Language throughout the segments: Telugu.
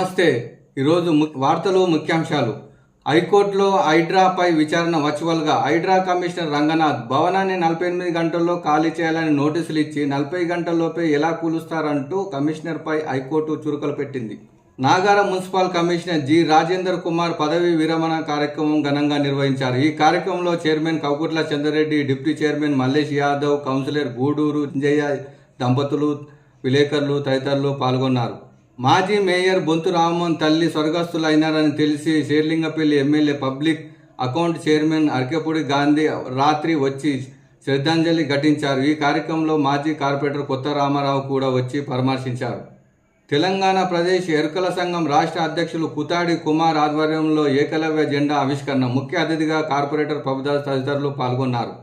నమస్తే. ఈరోజు ము- వార్తలు ముఖ్యాంశాలు. హైకోర్టులో హైడ్రాపై విచారణ వర్చువల్గా. హైడ్రా కమిషనర్ రంగనాథ్ భవనాన్ని నలభై ఎనిమిది గంటల్లో ఖాళీ చేయాలని నోటీసులు ఇచ్చి నలభై గంటల్లోపే ఎలా కూలుస్తారంటూ కమిషనర్పై హైకోర్టు చురుకలు పెట్టింది. Nagaram municipal commissioner G. Rajender Kumar పదవి విరమణ కార్యక్రమం ఘనంగా నిర్వహించారు. ఈ కార్యక్రమంలో chairman Koukutla Chandrareddy deputy chairman Mallesh Yadav councillor Guduru Jaya దంపతులు విలేకరులు తదితరులు పాల్గొన్నారు. మాజీ మేయర్ బొంతు రామ్మోహన్ తల్లి స్వర్గస్థులైనారని తెలిసి Serilingampally MLA public account chairman Arekapudi Gandhi రాత్రి వచ్చి శ్రద్ధాంజలి ఘటించారు. ఈ కార్యక్రమంలో మాజీ కార్పొరేటర్ కొత్త రామారావు కూడా వచ్చి పరామర్శించారు. తెలంగాణ ప్రదేశ్ ఎరుకల సంఘం రాష్ట్ర అధ్యక్షులు కుతాడి కుమార్ ఆధ్వర్యంలో ఏకలవ్య జెండా ఆవిష్కరణ ముఖ్య అతిథిగా కార్పొరేటర్ ప్రభుదాస్ తదితరులు పాల్గొన్నారు.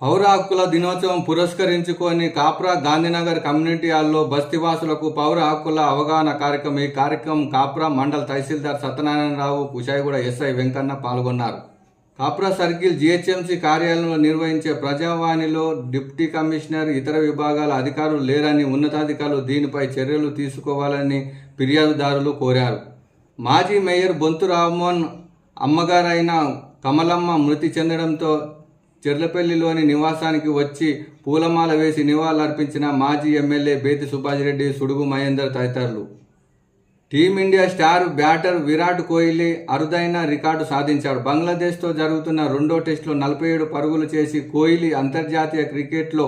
పౌర హక్కుల దినోత్సవం పురస్కరించుకొని కాప్రా గాంధీనగర్ కమ్యూనిటీ హాల్లో బస్తీవాసులకు పౌర హక్కుల అవగాహన కార్యక్రమం ఈ కార్యక్రమం కాప్రా మండల్ తహసీల్దార్ సత్యనారాయణరావు కుషాయిగూడ ఎస్ఐ వెంకన్న పాల్గొన్నారు. కాప్రా సర్కిల్ జిహెచ్ఎంసీ కార్యాలయంలో నిర్వహించే ప్రజావాణిలో డిప్యూటీ కమిషనర్ ఇతర విభాగాల అధికారులు లేరని ఉన్నతాధికారులు దీనిపై చర్యలు తీసుకోవాలని ఫిర్యాదుదారులు కోరారు. మాజీ మేయర్ బొంతు రామ్మోహన్ అమ్మగారైన కమలమ్మ మృతి చెందడంతో చెర్లపల్లిలోని నివాసానికి వచ్చి పూలమాల వేసి నివాళులర్పించిన మాజీ ఎమ్మెల్యే బేతి సుభాష్ రెడ్డి సుడుగు మహేందర్ తదితరులు. Team India star batter Virat Kohli అరుదైన రికార్డు సాధించాడు. బంగ్లాదేశ్తో జరుగుతున్న రెండో టెస్టులో నలభై ఏడు పరుగులు చేసి కోహ్లీ అంతర్జాతీయ క్రికెట్లో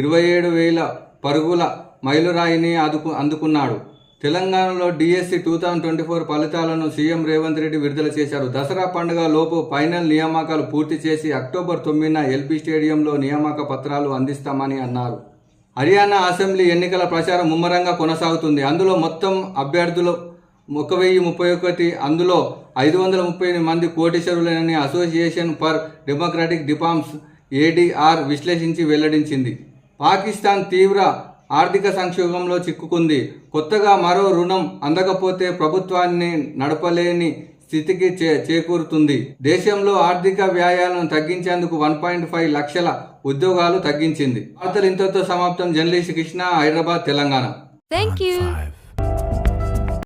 ఇరవై ఏడు వేల పరుగుల మైలురాయిని అందుకు అందుకున్నాడు. తెలంగాణలో DSC two thousand twenty four ఫలితాలను సీఎం రేవంత్ రెడ్డి విడుదల చేశారు. దసరా పండుగ లోపు ఫైనల్ నియామకాలు పూర్తి చేసి అక్టోబర్ తొమ్మిదిన ఎల్బీ స్టేడియంలో నియామక పత్రాలు అందిస్తామని అన్నారు. హర్యానా అసెంబ్లీ ఎన్నికల ప్రచారం ముమ్మరంగా కొనసాగుతుంది. అందులో మొత్తం అభ్యర్థులు ఒక వెయ్యి ముప్పై ఒకటి అందులో ఐదు వందల ముప్పై ఎనిమిది మంది కోటీశ్వరులేనని association for democratic reforms ADR విశ్లేషించి వెల్లడించింది. పాకిస్తాన్ తీవ్ర ఆర్థిక సంక్షోభంలో చిక్కుకుంది. కొత్తగా మరో రుణం అందకపోతే ప్రభుత్వాన్ని నడపలేని స్థితికి చే చేకూరుతుంది. దేశంలో ఆర్థిక వ్యయాలను తగ్గించేందుకు వన్ పాయింట్ ఫైవ్ లక్షల ఉద్యోగాలు తగ్గించింది. వార్తలు ఇంతతో సమాప్తం. Journalist Krishna Hyderabad Telangana. Thank you. Five.